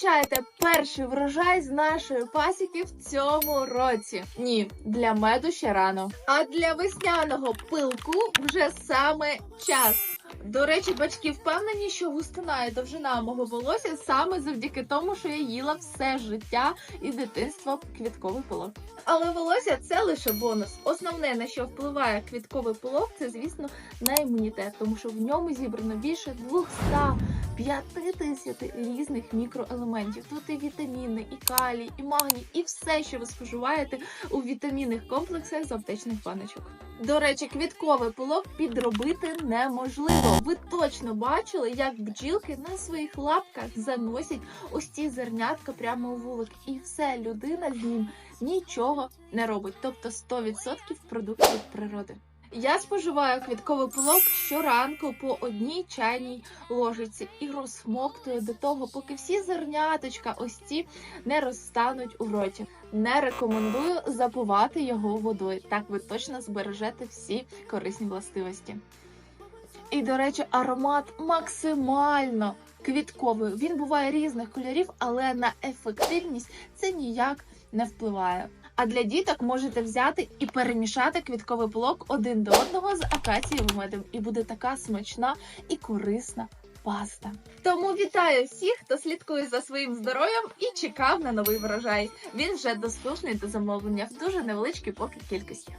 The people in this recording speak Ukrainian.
зустрічаєте перший врожай з нашої пасіки в цьому році. Ні, для меду ще рано. А для весняного пилку вже саме час. До речі, батьки впевнені, що густина і довжина мого волосся саме завдяки тому, що я їла все життя і дитинство квітковий пилок. Але волосся це лише бонус. Основне на що впливає квітковий пилок, це звісно на імунітет, тому що в ньому зібрано більше 250 різних мікроелементів. Тут і вітаміни, і калій, і магній, і все, що ви споживаєте у вітамінних комплексах з аптечних баночок. До речі, квітковий пилок підробити неможливо. Ви точно бачили, як бджілки на своїх лапках заносять ось ці зернятка прямо у вулик, і все людина з ним нічого не робить. Тобто 100% продукт від природи. Я споживаю квітковий пилок щоранку по одній чайній ложиці і розсмоктую до того, поки всі зерняточка ось ці не розстануть у роті. Не рекомендую запивати його водою. Так ви точно збережете всі корисні властивості. І, до речі, аромат максимально квітковий. Він буває різних кольорів, але на ефективність це ніяк не впливає. А для діток можете взяти і перемішати квітковий блок один до одного з акацієвим медом, і буде така смачна і корисна паста. Тому вітаю всіх, хто слідкує за своїм здоров'ям і чекав на новий врожай. Він вже доступний до замовлення в дуже невеличкій поки кількості.